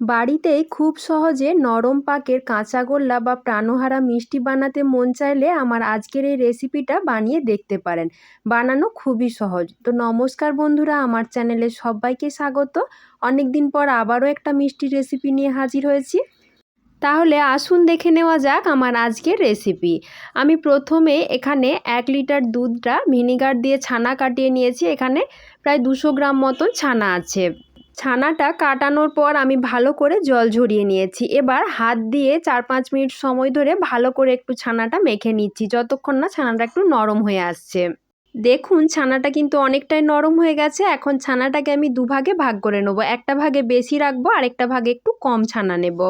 বাড়িতেই খুব সহজে নরম পাকের কাঁচাগোল্লা বা প্রাণহারা মিষ্টি বানাতে মন চাইলে আমার আজকের এই রেসিপিটা বানিয়ে দেখতে পারেন। বানানো খুবই সহজ। তো নমস্কার বন্ধুরা, আমার চ্যানেলে সবাইকে স্বাগত। অনেক দিন পর আবারও একটা মিষ্টি রেসিপি নিয়ে হাজির হয়েছি। তাহলে আসুন দেখে নেওয়া যাক আমার আজকের রেসিপি। আমি প্রথমে এখানে এক লিটার দুধটা ভিনিগার দিয়ে ছানা কাটিয়ে নিয়েছি। এখানে প্রায় দুশো গ্রাম মতন ছানা আছে। ছানাটা কাটানোর পর আমি ভালো করে জল ঝরিয়ে নিয়েছি। এবার হাত দিয়ে চার পাঁচ মিনিট সময় ধরে ভালো করে একটু ছানাটা মেখে নিচ্ছি, যতক্ষণ না ছানাটা একটু নরম হয়ে আসছে। দেখুন, ছানাটা কিন্তু অনেকটাই নরম হয়ে গেছে। এখন ছানাটাকে আমি দুভাগে ভাগ করে নেব। একটা ভাগে বেশি রাখব, আরেকটা ভাগে একটু কম ছানা নেব।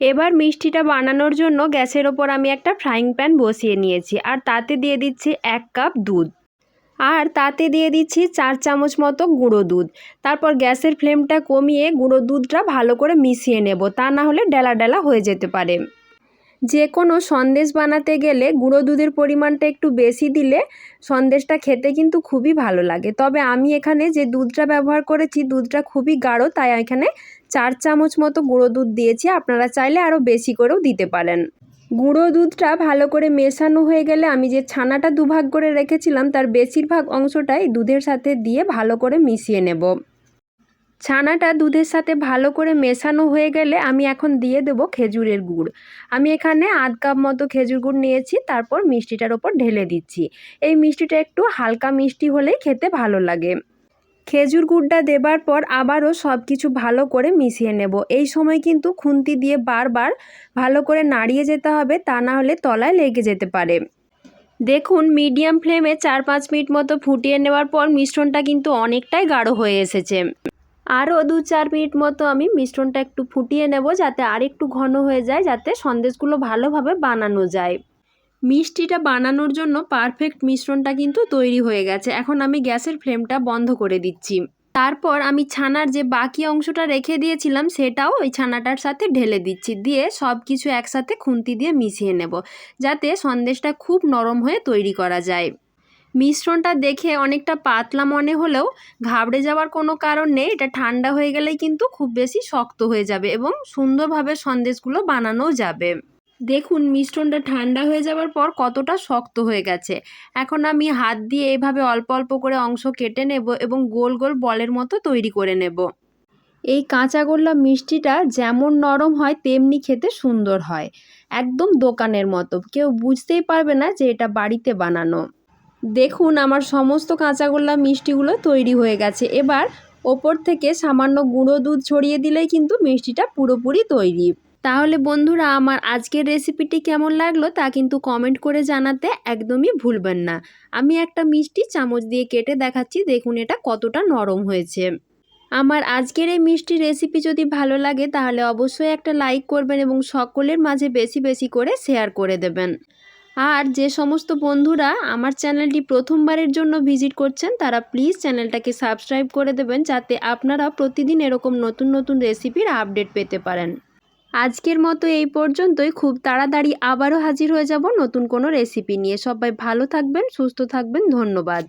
এবার মিষ্টিটা বানানোর জন্য গ্যাসের ওপর আমি একটা ফ্রাইং প্যান বসিয়ে নিয়েছি। আর তাতে দিয়ে দিচ্ছি এক কাপ দুধ। আর তাতে দিয়ে দিচ্ছি চার চামচ মতো গুঁড়ো দুধ। তারপর গ্যাসের ফ্লেমটা কমিয়ে গুঁড়ো দুধটা ভালো করে মিশিয়ে নেব, তা না হলে ডেলা ডেলা হয়ে যেতে পারে। যে কোনো সন্দেশ বানাতে গেলে গুঁড়ো দুধের পরিমাণটা একটু বেশি দিলে সন্দেশটা খেতে কিন্তু খুবই ভালো লাগে। তবে আমি এখানে যে দুধটা ব্যবহার করেছি, দুধটা খুবই গাঢ়, তাই এখানে চার চামচ মতো গুঁড়ো দুধ দিয়েছি। আপনারা চাইলে আরও বেশি করেও দিতে পারেন। গুঁড়ো দুধটা ভালো করে মেশানো হয়ে গেলে আমি যে ছানাটা দুভাগ করে রেখেছিলাম, তার বেশিরভাগ অংশটাই দুধের সাথে দিয়ে ভালো করে মিশিয়ে নেব। ছানাটা দুধের সাথে ভালো করে মেশানো হয়ে গেলে আমি এখন দিয়ে দেবো খেজুরের গুড়। আমি এখানে আধ কাপ মতো খেজুর গুড় নিয়েছি, তারপর মিষ্টিটার ওপর ঢেলে দিচ্ছি। এই মিষ্টিটা একটু হালকা মিষ্টি হলেই খেতে ভালো লাগে। খেজুর গুড়টা দেবার পর আবারও সব কিছু ভালো করে মিশিয়ে নেব। এই সময় কিন্তু খুন্তি দিয়ে বারবার ভালো করে নাড়িয়ে যেতে হবে, তা না হলে তলায় লেগে যেতে পারে। দেখুন, মিডিয়াম ফ্লেমে চার পাঁচ মিনিট মতো ফুটিয়ে নেওয়ার পর মিশ্রণটা কিন্তু অনেকটাই গাঢ় হয়ে এসেছে। আরও দু চার মিনিট মতো আমি মিশ্রণটা একটু ফুটিয়ে নেব, যাতে আরেকটু ঘন হয়ে যায়, যাতে সন্দেশগুলো ভালোভাবে বানানো যায়। মিষ্টিটা বানানোর জন্য পারফেক্ট মিশ্রণটা কিন্তু তৈরি হয়ে গেছে। এখন আমি গ্যাসের ফ্লেমটা বন্ধ করে দিচ্ছি। তারপর আমি ছানার যে বাকি অংশটা রেখে দিয়েছিলাম, সেটাও ওই ছানাটার সাথে ঢেলে দিচ্ছি। দিয়ে সব কিছু একসাথে খুন্তি দিয়ে মিশিয়ে নেব, যাতে সন্দেশটা খুব নরম হয়ে তৈরি করা যায়। মিশ্রণটা দেখে অনেকটা পাতলা মনে হলেও ঘাবড়ে যাওয়ার কোনো কারণ নেই। এটা ঠান্ডা হয়ে গেলেই কিন্তু খুব বেশি শক্ত হয়ে যাবে এবং সুন্দরভাবে সন্দেশগুলো বানানোও যাবে। দেখুন, মিশ্রণটা ঠান্ডা হয়ে যাওয়ার পর কতটা শক্ত হয়ে গেছে। এখন আমি হাত দিয়ে এভাবে অল্প অল্প করে অংশ কেটে নেব এবং গোল গোল বলের মতো তৈরি করে নেব। এই কাঁচাগোল্লা মিষ্টিটা যেমন নরম হয়, তেমনি খেতে সুন্দর হয়। একদম দোকানের মতো। কেউ বুঝতেই পারবে না যে এটা বাড়িতে বানানো। দেখুন, আমার সমস্ত কাঁচাগোল্লা মিষ্টিগুলো তৈরি হয়ে গেছে। এবার ওপর থেকে সামান্য গুঁড়ো দুধ ছড়িয়ে দিলেই কিন্তু মিষ্টিটা পুরোপুরি তৈরি। তাহলে বন্ধুরা আমার আজকের রেসিপিটি কেমন লাগল তা কিন্তু কমেন্ট করে জানাতে একদমই ভুলবেন না। আমি একটা মিষ্টি চামচ দিয়ে কেটে দেখাচ্ছি, দেখুন এটা কতটা নরম হয়েছে। আমার আজকের এই মিষ্টি রেসিপি যদি ভালো লাগে তাহলে অবশ্যই একটা লাইক করবেন এবং সকলের মাঝে বেশি বেশি করে শেয়ার করে দেবেন। আর যে সমস্ত বন্ধুরা আমার চ্যানেলটি প্রথমবারের জন্য ভিজিট করছেন, তারা প্লিজ চ্যানেলটাকে সাবস্ক্রাইব করে দেবেন যাতে আপনারা প্রতিদিন এরকম নতুন নতুন রেসিপির আপডেট পেতে পারেন। আজকের মতো এই পর্যন্তই। খুব তাড়াতাড়ি আবারও হাজির হয়ে যাব নতুন কোনো রেসিপি নিয়ে। সবাই ভালো থাকবেন, সুস্থ থাকবেন। ধন্যবাদ।